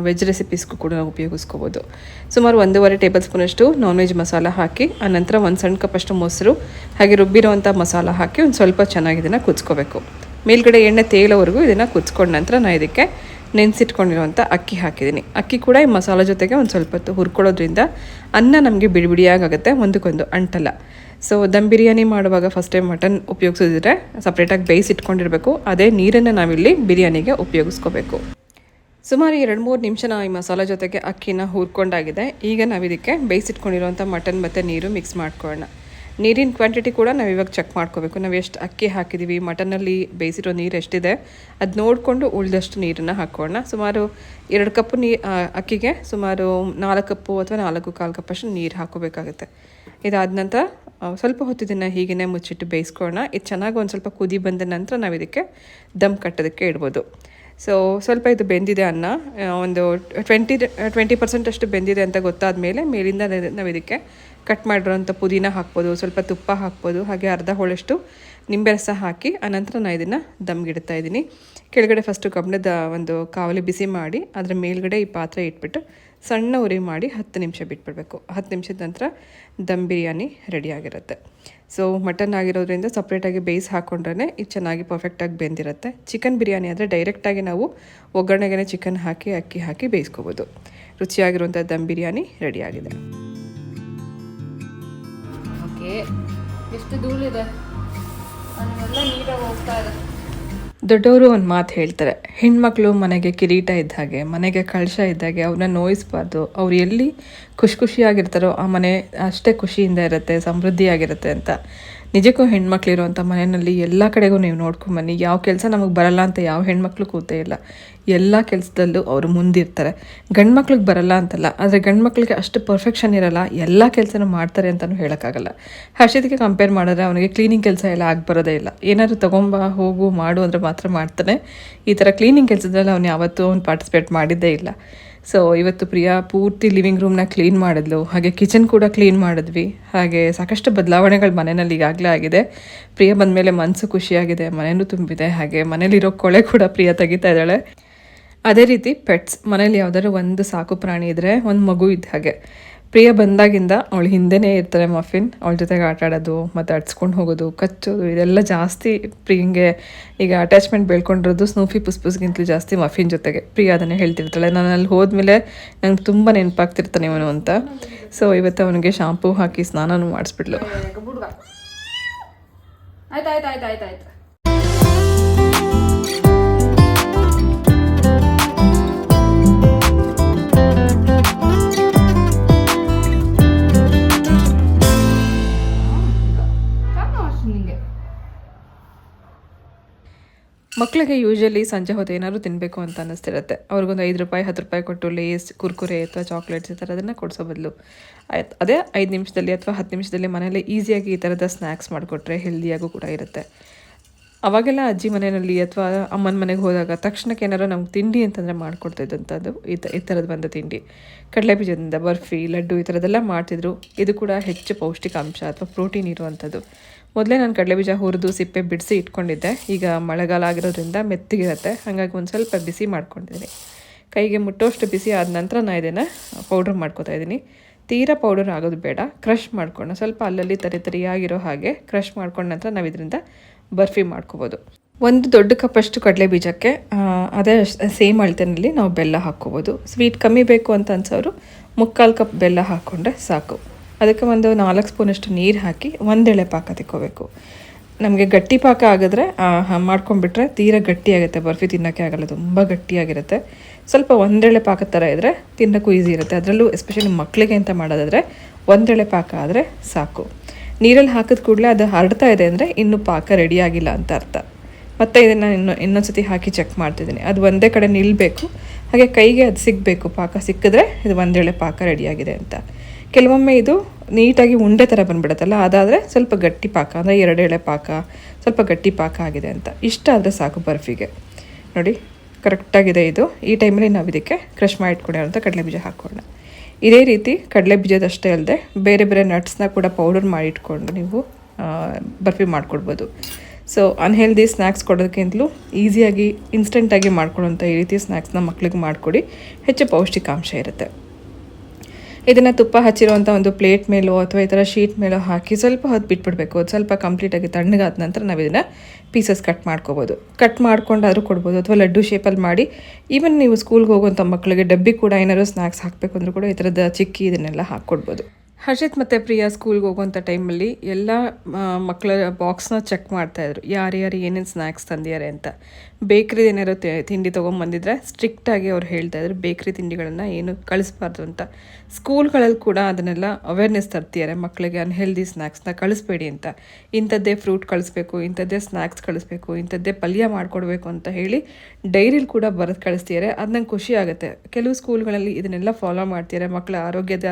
ವೆಜ್ ರೆಸಿಪೀಸ್ಗೂ ಕೂಡ ನಾವು ಉಪಯೋಗಿಸ್ಕೋಬೋದು. ಸುಮಾರು ಒಂದೂವರೆ ಟೇಬಲ್ ಸ್ಪೂನಷ್ಟು ನಾನ್ ವೆಜ್ ಮಸಾಲ ಹಾಕಿ ಆನಂತರ ಒಂದು ಸಣ್ಣ ಕಪ್ಪಷ್ಟು ಮೊಸರು, ಹಾಗೆ ರುಬ್ಬಿರೋವಂಥ ಮಸಾಲ ಹಾಕಿ ಒಂದು ಸ್ವಲ್ಪ ಚೆನ್ನಾಗಿ ಇದನ್ನು ಕುದಿಸ್ಕೋಬೇಕು. ಮೇಲ್ಗಡೆ ಎಣ್ಣೆ ತೇಲೋವರೆಗೂ ಇದನ್ನು ಕುದಿಸ್ಕೊಂಡ ನಂತರ ನಾನು ಇದಕ್ಕೆ ನೆನೆಸಿಟ್ಕೊಂಡಿರುವಂಥ ಅಕ್ಕಿ ಹಾಕಿದ್ದೀನಿ. ಅಕ್ಕಿ ಕೂಡ ಈ ಮಸಾಲ ಜೊತೆಗೆ ಒಂದು ಸ್ವಲ್ಪ ಹೊತ್ತು ಹುರ್ಕೊಳ್ಳೋದ್ರಿಂದ ಅನ್ನ ನಮಗೆ ಬಿಡಿ ಬಿಡಿಯಾಗುತ್ತೆ ಒಂದಕ್ಕೊಂದು ಅಂಟಲ್ಲ. ಸೊ ದಮ್ ಬಿರಿಯಾನಿ ಮಾಡುವಾಗ ಫಸ್ಟ್ ಟೈಮ್ ಮಟನ್ ಉಪಯೋಗಿಸಿದ್ರೆ ಸಪ್ರೇಟಾಗಿ ಬೇಯಿಸಿಟ್ಕೊಂಡಿರಬೇಕು. ಅದೇ ನೀರನ್ನು ನಾವಿಲ್ಲಿ ಬಿರಿಯಾನಿಗೆ ಉಪಯೋಗಿಸ್ಕೋಬೇಕು. ಸುಮಾರು ಎರಡು ಮೂರು ನಿಮಿಷ ನಾವು ಈ ಮಸಾಲ ಜೊತೆಗೆ ಅಕ್ಕಿನ ಹುರ್ಕೊಂಡಾಗಿದೆ. ಈಗ ನಾವು ಇದಕ್ಕೆ ಬೇಯಿಸಿಟ್ಕೊಂಡಿರುವಂಥ ಮಟನ್ ಮತ್ತು ನೀರು ಮಿಕ್ಸ್ ಮಾಡ್ಕೊಳ್ಳೋಣ. ನೀರಿನ ಕ್ವಾಂಟಿಟಿ ಕೂಡ ನಾವು ಇವಾಗ ಚೆಕ್ ಮಾಡ್ಕೋಬೇಕು. ನಾವು ಎಷ್ಟು ಅಕ್ಕಿ ಹಾಕಿದ್ದೀವಿ ಮಟನಲ್ಲಿ ಬೇಯಿಸಿರೋ ನೀರು ಎಷ್ಟಿದೆ, ಅದು ನೋಡಿಕೊಂಡು ಉಳಿದಷ್ಟು ನೀರನ್ನು ಹಾಕೋಣ ಸುಮಾರು ಎರಡು ಕಪ್ಪು ನೀ ಅಕ್ಕಿಗೆ ಸುಮಾರು ನಾಲ್ಕು ಕಪ್ಪು ಅಥವಾ ನಾಲ್ಕು ಕಾಲು ಕಪ್ಪಷ್ಟು ನೀರು ಹಾಕೋಬೇಕಾಗುತ್ತೆ. ಇದಾದ ನಂತರ ಸ್ವಲ್ಪ ಹೊತ್ತು ಹೀಗೇ ಮುಚ್ಚಿಟ್ಟು ಬೇಯಿಸ್ಕೊಳ್ಳೋಣ. ಇದು ಚೆನ್ನಾಗಿ ಒಂದು ಸ್ವಲ್ಪ ಕುದಿ ಬಂದ ನಂತರ ನಾವು ಇದಕ್ಕೆ ದಮ್ ಕಟ್ಟೋದಕ್ಕೆ ಇಡ್ಬೋದು. ಸೊ ಸ್ವಲ್ಪ ಇದು ಬೆಂದಿದೆ ಅನ್ನ. ಒಂದು ಟ್ವೆಂಟಿ ಟ್ವೆಂಟಿ ಪರ್ಸೆಂಟ್ ಅಷ್ಟು ಬೆಂದಿದೆ ಅಂತ ಗೊತ್ತಾದ ಮೇಲೆ ಮೇಲಿಂದ ನಾವು ಇದಕ್ಕೆ ಕಟ್ ಮಾಡಿರೋಂಥ ಪುದೀನ ಹಾಕ್ಬೋದು, ಸ್ವಲ್ಪ ತುಪ್ಪ ಹಾಕ್ಬೋದು, ಹಾಗೆ ಅರ್ಧ ಹೋಳಷ್ಟು ನಿಂಬೆ ರಸ ಹಾಕಿ ಆನಂತರ ನಾನು ಇದನ್ನು ದಮ್ಗಿಡ್ತಾ ಇದ್ದೀನಿ. ಕೆಳಗಡೆ ಫಸ್ಟು ಕಬ್ಬಣದ ಒಂದು ಕಾವಲಿ ಬಿಸಿ ಮಾಡಿ, ಅದರ ಮೇಲ್ಗಡೆ ಈ ಪಾತ್ರೆ ಇಟ್ಬಿಟ್ಟು ಸಣ್ಣ ಉರಿ ಮಾಡಿ ಹತ್ತು ನಿಮಿಷ ಬಿಟ್ಬಿಡಬೇಕು. ಹತ್ತು ನಿಮಿಷದ ನಂತರ ದಮ್ ಬಿರಿಯಾನಿ ರೆಡಿಯಾಗಿರುತ್ತೆ ಸೊ ಮಟನ್ ಆಗಿರೋದ್ರಿಂದ ಸಪ್ರೇಟಾಗಿ ಬೇಯಿಸ್ ಹಾಕೊಂಡ್ರೆ ಇದು ಚೆನ್ನಾಗಿ ಪರ್ಫೆಕ್ಟಾಗಿ ಬೆಂದಿರುತ್ತೆ. ಚಿಕನ್ ಬಿರಿಯಾನಿ ಆದರೆ ಡೈರೆಕ್ಟಾಗಿ ನಾವು ಒಗ್ಗರಣೆಗೆ ಚಿಕನ್ ಹಾಕಿ, ಅಕ್ಕಿ ಹಾಕಿ ಬೇಯಿಸ್ಕೋಬೋದು. ರುಚಿಯಾಗಿರುವಂಥ ದಮ್ ಬಿರಿಯಾನಿ ರೆಡಿಯಾಗಿದೆ ಓಕೆ ಎಷ್ಟು ಧೂಳಿದೆ? ನೀಟಾಗಿ ಹೋಗ್ತಾ ಇದೆ ದೊಡ್ಡವರು ಒಂದು ಮಾತು ಹೇಳ್ತಾರೆ, ಹೆಣ್ಮಕ್ಳು ಮನೆಗೆ ಕಿರೀಟ ಇದ್ದ ಹಾಗೆ, ಮನೆಗೆ ಕಳಶ ಇದ್ದಾಗೆ ಅವ್ರನ್ನ ನೋಯಿಸ್ಬಾರ್ದು. ಅವ್ರು ಎಲ್ಲಿ ಖುಷಿ ಖುಷಿಯಾಗಿರ್ತಾರೋ ಆ ಮನೆ ಅಷ್ಟೇ ಖುಷಿಯಿಂದ ಇರುತ್ತೆ, ಸಮೃದ್ಧಿಯಾಗಿರುತ್ತೆ ಅಂತ. ನಿಜಕ್ಕೂ ಹೆಣ್ಮಕ್ಳು ಇರುವಂಥ ಮನೆಯಲ್ಲಿ ಎಲ್ಲ ಕಡೆಗೂ ನೀವು ನೋಡ್ಕೊಂಬನ್ನಿ ಯಾವ ಕೆಲಸ ನಮಗೆ ಬರಲ್ಲ ಅಂತ ಯಾವ ಹೆಣ್ಮಕ್ಳು ಕೂತೇ ಇಲ್ಲ. ಎಲ್ಲ ಕೆಲಸದಲ್ಲೂ ಅವರು ಮುಂದಿರ್ತಾರೆ. ಗಂಡು ಮಕ್ಳಿಗೆ ಬರಲ್ಲ ಅಂತಲ್ಲ, ಆದರೆ ಗಂಡು ಮಕ್ಳಿಗೆ ಅಷ್ಟು ಪರ್ಫೆಕ್ಷನ್ ಇರಲ್ಲ, ಎಲ್ಲ ಕೆಲಸನೂ ಮಾಡ್ತಾರೆ ಅಂತಲೂ ಹೇಳೋಕ್ಕಾಗಲ್ಲ. ಹರ್ಷಿತ್ಗೆ ಕಂಪೇರ್ ಮಾಡಿದ್ರೆ ಅವನಿಗೆ ಕ್ಲೀನಿಂಗ್ ಕೆಲಸ ಎಲ್ಲ ಆಗ್ಬರೋದೇ ಇಲ್ಲ. ಏನಾದರೂ ತೊಗೊಂಬ, ಹೋಗು, ಮಾಡು ಅಂದರೆ ಮಾತ್ರ ಮಾಡ್ತಾನೆ. ಈ ಥರ ಕ್ಲೀನಿಂಗ್ ಕೆಲಸದಲ್ಲಿ ಅವನು ಯಾವತ್ತೂ ಅವ್ನು ಪಾರ್ಟಿಸಿಪೇಟ್ ಮಾಡಿದ್ದೇ ಇಲ್ಲ. ಸೊ ಇವತ್ತು ಪ್ರಿಯಾ ಪೂರ್ತಿ ಲಿವಿಂಗ್ ರೂಮ್ನ ಕ್ಲೀನ್ ಮಾಡಿದ್ಲು. ಹಾಗೆ ಕಿಚನ್ ಕೂಡ ಕ್ಲೀನ್ ಮಾಡಿದ್ವಿ. ಹಾಗೆ ಸಾಕಷ್ಟು ಬದಲಾವಣೆಗಳು ಮನೆಯಲ್ಲಿ ಈಗಾಗಲೇ ಆಗಿದೆ. ಪ್ರಿಯ ಬಂದಮೇಲೆ ಮನಸ್ಸು ಖುಷಿಯಾಗಿದೆ ಮನೆಯೂ ತುಂಬಿದೆ. ಹಾಗೆ ಮನೇಲಿರೋ ಕೊಳೆ ಕೂಡ ಪ್ರಿಯಾ ತೆಗಿತಾ ಇದ್ದಾಳೆ. ಅದೇ ರೀತಿ ಪೆಟ್ಸ್, ಮನೇಲಿ ಯಾವ್ದಾದ್ರು ಒಂದು ಸಾಕು ಪ್ರಾಣಿ ಇದ್ದರೆ ಒಂದು ಮಗು ಇದ್ದ ಹಾಗೆ. ಪ್ರಿಯ ಬಂದಾಗಿಂದ ಅವಳು ಹಿಂದೆನೇ ಇರ್ತಾರೆ ಮಫಿನ್. ಅವಳ ಜೊತೆಗೆ ಆಟ ಆಡೋದು ಮತ್ತು ಅಡ್ಸ್ಕೊಂಡು ಹೋಗೋದು, ಕಚ್ಚೋದು, ಇದೆಲ್ಲ ಜಾಸ್ತಿ ಪ್ರಿಯಂಗೆ ಈಗ ಅಟ್ಯಾಚ್ಮೆಂಟ್ ಬೆಳ್ಕೊಂಡಿರೋದು ಸ್ನೂಫಿ ಪುಸ್ಪುಸ್ಗಿಂತಲೂ ಜಾಸ್ತಿ ಮಫಿನ್ ಜೊತೆಗೆ. ಪ್ರಿಯ ಅದನ್ನೇ ಹೇಳ್ತಿರ್ತಾಳೆ. ನಾನು ಅಲ್ಲಿ ಹೋದ್ಮೇಲೆ ನಂಗೆ ತುಂಬ ನೆನಪಾಗ್ತಿರ್ತಾನೆ ಇವನು ಅಂತ. ಸೊ ಇವತ್ತು ಅವನಿಗೆ ಶಾಂಪೂ ಹಾಕಿ ಸ್ನಾನನೂ ಮಾಡಿಸ್ಬಿಡ್ಲು ಆಯ್ತು ಆಯ್ತು ಆಯ್ತು ಆಯ್ತು ಆಯ್ತು. ಮಕ್ಕಳಿಗೆ ಯೂಶಲಿ ಸಂಜೆ ಹೊತ್ತು ಏನಾದ್ರು ತಿನ್ನಬೇಕು ಅಂತ ಅನ್ನಿಸ್ತಿರುತ್ತೆ. ಅವ್ರಿಗೊಂದು ಐದು ರೂಪಾಯಿ, ಹತ್ತು ರೂಪಾಯಿ ಕೊಟ್ಟು ಲೇಸ್ ಕುರ್ಕುರೆ ಅಥವಾ ಚಾಕ್ಲೇಟ್ಸ್ ಈ ಥರದನ್ನು ಕೊಡಿಸೋ ಬದಲು. ಅದೇ ಐದು ನಿಮಿಷದಲ್ಲಿ ಅಥವಾ ಹತ್ತು ನಿಮಿಷದಲ್ಲಿ ಮನೇಲಿ ಈಸಿಯಾಗಿ ಈ ಥರದ ಸ್ನ್ಯಾಕ್ಸ್ ಮಾಡಿಕೊಟ್ರೆ ಹೆಲ್ದಿಯಾಗೂ ಕೂಡ ಇರುತ್ತೆ. ಅವಾಗೆಲ್ಲ ಅಜ್ಜಿ ಮನೆಯಲ್ಲಿ ಅಥವಾ ಅಮ್ಮನ ಮನೆಗೆ ಹೋದಾಗ ತಕ್ಷಣಕ್ಕೆ ಏನಾರು ನಮ್ಗೆ ತಿಂಡಿ ಅಂತಂದರೆ ಮಾಡಿಕೊಡ್ತಿದ್ದಂಥದ್ದು, ಈ ಈ ಥರದ್ದು ಬಂದ ತಿಂಡಿ. ಕಡಲೆ ಬೀಜದಿಂದ ಬರ್ಫಿ, ಲಡ್ಡು ಈ ಥರದ್ದೆಲ್ಲ ಮಾಡ್ತಿದ್ರು. ಇದು ಕೂಡ ಹೆಚ್ಚು ಪೌಷ್ಟಿಕಾಂಶ ಅಥವಾ ಪ್ರೋಟೀನ್ ಇರುವಂಥದ್ದು. ಮೊದಲೇ ನಾನು ಕಡಲೆ ಬೀಜ ಹುರಿದು ಸಿಪ್ಪೆ ಬಿಡಿಸಿ ಇಟ್ಕೊಂಡಿದ್ದೆ. ಈಗ ಮಳೆಗಾಲ ಆಗಿರೋದ್ರಿಂದ ಮೆತ್ತಗಿರುತ್ತೆ. ಹಾಗಾಗಿ ಒಂದು ಸ್ವಲ್ಪ ಬಿಸಿ ಮಾಡ್ಕೊಂಡಿದ್ದೀನಿ. ಕೈಗೆ ಮುಟ್ಟೋಷ್ಟು ಬಿಸಿ ಆದ ನಂತರ ನಾನು ಇದನ್ನು ಪೌಡ್ರ್ ಮಾಡ್ಕೋತಾ ಇದ್ದೀನಿ. ತೀರಾ ಪೌಡರ್ ಆಗೋದು ಬೇಡ. ಕ್ರಷ್ ಮಾಡ್ಕೊಂಡು ಸ್ವಲ್ಪ ಅಲ್ಲಲ್ಲಿ ತರಿ ತರಿಯಾಗಿರೋ ಹಾಗೆ ಕ್ರಷ್ ಮಾಡ್ಕೊಂಡ ನಂತರ ನಾವು ಇದರಿಂದ ಬರ್ಫಿ ಮಾಡ್ಕೋಬೋದು. ಒಂದು ದೊಡ್ಡ ಕಪ್ಪಷ್ಟು ಕಡಲೆ ಬೀಜಕ್ಕೆ ಅದೇ ಸೇಮ್ ಅಳತೆನಲ್ಲಿ ನಾವು ಬೆಲ್ಲ ಹಾಕ್ಕೋಬೋದು. ಸ್ವೀಟ್ ಕಮ್ಮಿ ಬೇಕು ಅಂತ ಅನ್ಸೋರು ಮುಕ್ಕಾಲು ಕಪ್ ಬೆಲ್ಲ ಹಾಕ್ಕೊಂಡ್ರೆ ಸಾಕು. ಅದಕ್ಕೆ ಒಂದು ನಾಲ್ಕು ಸ್ಪೂನಷ್ಟು ನೀರು ಹಾಕಿ ಒಂದೆಳೆ ಪಾಕ ತಿಕ್ಕೋಬೇಕು. ನಮಗೆ ಗಟ್ಟಿ ಪಾಕ ಆಗಿದ್ರೆ ಮಾಡ್ಕೊಂಡ್ಬಿಟ್ರೆ ತೀರಾ ಗಟ್ಟಿಯಾಗುತ್ತೆ ಬರ್ಫಿ ತಿನ್ನೋಕ್ಕೆ ಆಗಲ್ಲ, ತುಂಬ ಗಟ್ಟಿಯಾಗಿರುತ್ತೆ. ಸ್ವಲ್ಪ ಒಂದೆಳೆ ಪಾಕ ಥರ ಇದ್ದರೆ ತಿನ್ನೋಕ್ಕೂ ಈಸಿ ಇರುತ್ತೆ. ಅದರಲ್ಲೂ ಎಸ್ಪೆಷಲಿ ಮಕ್ಕಳಿಗೆ ಅಂತ ಮಾಡೋದಾದರೆ ಒಂದೆಳೆ ಪಾಕ ಆದರೆ ಸಾಕು. ನೀರಲ್ಲಿ ಹಾಕಿದ ಕೂಡಲೇ ಅದು ಹರಡ್ತಾ ಇದೆ ಅಂದರೆ ಇನ್ನೂ ಪಾಕ ರೆಡಿಯಾಗಿಲ್ಲ ಅಂತ ಅರ್ಥ. ಮತ್ತು ಇದನ್ನು ಇನ್ನು ಇನ್ನೊಂದ್ಸತಿ ಹಾಕಿ ಚೆಕ್ ಮಾಡ್ತಿದ್ದೀನಿ. ಅದು ಒಂದೇ ಕಡೆ ನಿಲ್ಲಬೇಕು ಹಾಗೆ ಕೈಗೆ ಅದು ಸಿಗಬೇಕು. ಪಾಕ ಸಿಕ್ಕಿದ್ರೆ ಇದು ಒಂದೆಳೆ ಪಾಕ ರೆಡಿಯಾಗಿದೆ ಅಂತ. ಕೆಲವೊಮ್ಮೆ ಇದು ನೀಟಾಗಿ ಉಂಡೆ ಥರ ಬಂದ್ಬಿಡುತ್ತಲ್ಲ, ಅದಾದರೆ ಸ್ವಲ್ಪ ಗಟ್ಟಿ ಪಾಕ, ಅಂದರೆ ಎರಡು ಎಳೆ ಪಾಕ, ಸ್ವಲ್ಪ ಗಟ್ಟಿ ಪಾಕ ಆಗಿದೆ ಅಂತ. ಇಷ್ಟ ಆದರೆ ಸಾಕು ಬರ್ಫಿಗೆ. ನೋಡಿ ಕರೆಕ್ಟಾಗಿದೆ ಇದು. ಈ ಟೈಮಲ್ಲಿ ನಾವು ಇದಕ್ಕೆ ಕ್ರಶ್ ಮಾಡಿ ಅಂತ ಕಡಲೆ ಬೀಜ ಹಾಕ್ಕೊಳ್ಳೋಣ. ಇದೇ ರೀತಿ ಕಡಲೆ ಬೀಜದಷ್ಟೇ ಅಲ್ಲದೆ ಬೇರೆ ಬೇರೆ ನಟ್ಸ್ನ ಕೂಡ ಪೌಡರ್ ಮಾಡಿಟ್ಕೊಂಡು ನೀವು ಬರ್ಫಿ ಮಾಡ್ಕೊಡ್ಬೋದು. ಸೊ ಅನ್ಹೆಲ್ದಿ ಸ್ನ್ಯಾಕ್ಸ್ ಕೊಡೋದಕ್ಕಿಂತಲೂ ಈಸಿಯಾಗಿ ಇನ್ಸ್ಟೆಂಟಾಗಿ ಮಾಡ್ಕೊಡೋಂಥ ಈ ರೀತಿ ಸ್ನ್ಯಾಕ್ಸ್ನ ಮಕ್ಕಳಿಗೆ ಮಾಡಿಕೊಡಿ. ಹೆಚ್ಚು ಪೌಷ್ಟಿಕಾಂಶ ಇರುತ್ತೆ. ಇದನ್ನು ತುಪ್ಪ ಹಚ್ಚಿರುವಂಥ ಒಂದು ಪ್ಲೇಟ್ ಮೇಲೋ ಅಥವಾ ಈ ಥರ ಶೀಟ್ ಮೇಲೋ ಹಾಕಿ ಸ್ವಲ್ಪ ಹೊತ್ತು ಬಿಟ್ಬಿಡ್ಬೇಕು. ಸ್ವಲ್ಪ ಕಂಪ್ಲೀಟಾಗಿ ತಣ್ಣಗಾದ ನಂತರ ನಾವು ಇದನ್ನು ಪೀಸಸ್ ಕಟ್ ಮಾಡ್ಕೋಬೋದು. ಕಟ್ ಮಾಡ್ಕೊಂಡಾದರೂ ಕೊಡ್ಬೋದು ಅಥವಾ ಲಡ್ಡು ಶೇಪಲ್ಲಿ ಮಾಡಿ. ಈವನ್ ನೀವು ಸ್ಕೂಲ್ಗೆ ಹೋಗುವಂಥ ಮಕ್ಕಳಿಗೆ ಡಬ್ಬಿ ಕೂಡ ಏನಾದ್ರು ಸ್ನ್ಯಾಕ್ಸ್ ಹಾಕಬೇಕು ಅಂದರೂ ಕೂಡ ಈ ಥರದ ಚಿಕ್ಕಿ ಇದನ್ನೆಲ್ಲ ಹಾಕ್ಕೊಡ್ಬೋದು. ಹರ್ಷಿತ್ ಮತ್ತು ಪ್ರಿಯಾ ಸ್ಕೂಲ್ಗೆ ಹೋಗುವಂಥ ಟೈಮಲ್ಲಿ ಎಲ್ಲ ಮಕ್ಕಳ ಬಾಕ್ಸ್ನ ಚೆಕ್ ಮಾಡ್ತಾಯಿದ್ರು ಯಾರ್ಯಾರು ಏನೇನು ಸ್ನ್ಯಾಕ್ಸ್ ತಂದಿದ್ದಾರೆ ಅಂತ. ಬೇಕ್ರಿ ಏನಾರು ತಿಂಡಿ ತೊಗೊಂಬಂದಿದ್ರೆ ಸ್ಟ್ರಿಕ್ಟಾಗಿ ಅವ್ರು ಹೇಳ್ತಾಯಿದ್ರು ಬೇಕ್ರಿ ತಿಂಡಿಗಳನ್ನು ಏನು ಕಳಿಸ್ಬಾರ್ದು ಅಂತ. ಸ್ಕೂಲ್ಗಳಲ್ಲಿ ಕೂಡ ಅದನ್ನೆಲ್ಲ ಅವೇರ್ನೆಸ್ ತರ್ತಿದ್ದಾರೆ ಮಕ್ಕಳಿಗೆ ಅನ್ಹೆಲ್ದಿ ಸ್ನ್ಯಾಕ್ಸ್ನ ಕಳಿಸ್ಬೇಡಿ ಅಂತ. ಇಂಥದ್ದೇ ಫ್ರೂಟ್ ಕಳಿಸ್ಬೇಕು, ಇಂಥದ್ದೇ ಸ್ನ್ಯಾಕ್ಸ್ ಕಳಿಸ್ಬೇಕು, ಇಂಥದ್ದೇ ಪಲ್ಯ ಮಾಡಿಕೊಡ್ಬೇಕು ಅಂತ ಹೇಳಿ ಡೈರಿಲಿ ಕೂಡ ಬರೆದು ಕಳಿಸ್ತಿದ್ದಾರೆ ಅದು ನಂಗೆ ಖುಷಿ ಆಗುತ್ತೆ. ಕೆಲವು ಸ್ಕೂಲ್ಗಳಲ್ಲಿ ಇದನ್ನೆಲ್ಲ ಫಾಲೋ ಮಾಡ್ತಿದ್ದಾರೆ ಮಕ್ಕಳ ಆರೋಗ್ಯದ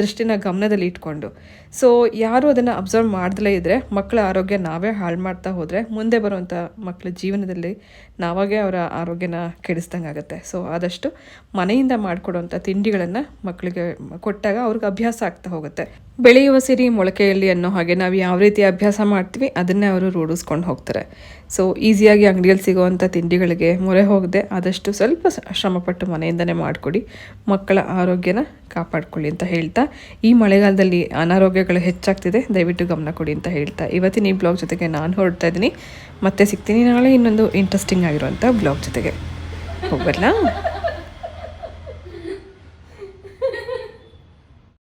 ದೃಷ್ಟಿನ ಗಮನದಲ್ಲಿ ಇಟ್ಕೊಂಡು. ಸೊ ಯಾರು ಅದನ್ನು ಅಬ್ಸರ್ವ್ ಮಾಡದಲೇ ಇದ್ದರೆ ಮಕ್ಕಳ ಆರೋಗ್ಯ ನಾವೇ ಹಾಳು ಮಾಡ್ತಾ ಹೋದರೆ ಮುಂದೆ ಬರುವಂಥ ಮಕ್ಕಳ ಜೀವನದಲ್ಲಿ ನಾವಾಗೇ ಅವರ ಆರೋಗ್ಯನ ಕೆಡಿಸ್ದಂಗೆ ಆಗುತ್ತೆ. ಸೊ ಆದಷ್ಟು ಮನೆಯಿಂದ ಮಾಡಿಕೊಡುವಂಥ ತಿಂಡಿಗಳನ್ನು ಮಕ್ಕಳಿಗೆ ಕೊಟ್ಟಾಗ ಅವ್ರಿಗೆ ಅಭ್ಯಾಸ ಆಗ್ತಾ ಹೋಗುತ್ತೆ. ಬೆಳೆಯುವ ಸಿರಿ ಮೊಳಕೆಯಲ್ಲಿ ಅನ್ನೋ ಹಾಗೆ ನಾವು ಯಾವ ರೀತಿ ಅಭ್ಯಾಸ ಮಾಡ್ತೀವಿ ಅದನ್ನೇ ಅವರು ರೂಢಿಸ್ಕೊಂಡು ಹೋಗ್ತಾರೆ. ಸೊ ಈಸಿಯಾಗಿ ಅಂಗಡಿಯಲ್ಲಿ ಸಿಗೋವಂಥ ತಿಂಡಿಗಳಿಗೆ ಮೊರೆ ಹೋಗದೆ ಆದಷ್ಟು ಸ್ವಲ್ಪ ಶ್ರಮಪಟ್ಟು ಮನೆಯಿಂದನೇ ಮಾಡಿಕೊಡಿ ಮಕ್ಕಳ ಆರೋಗ್ಯನ ಕಾಪಾಡಿಕೊಳ್ಳಿ ಅಂತ ಹೇಳ್ತಾ ಈ ಮಳೆಗಾಲದಲ್ಲಿ ಅನಾರೋಗ್ಯಗಳು ಹೆಚ್ಚಾಗ್ತಿದೆ, ದಯವಿಟ್ಟು ಗಮನ ಕೊಡಿ ಅಂತ ಹೇಳ್ತಾ ಇವತ್ತಿನ ಈ ಬ್ಲಾಗ್ ಜೊತೆಗೆ ನಾನು ಹೊರಡ್ತಾ ಇದ್ದೀನಿ. ಮತ್ತೆ ಸಿಗ್ತೀನಿ ನಾಳೆ ಇನ್ನೊಂದು ಇಂಟ್ರೆಸ್ಟಿಂಗ್ ಆಗಿರುವಂಥ ಬ್ಲಾಗ್ ಜೊತೆಗೆ. ಹೋಗ್ಬರ್ಲಾ?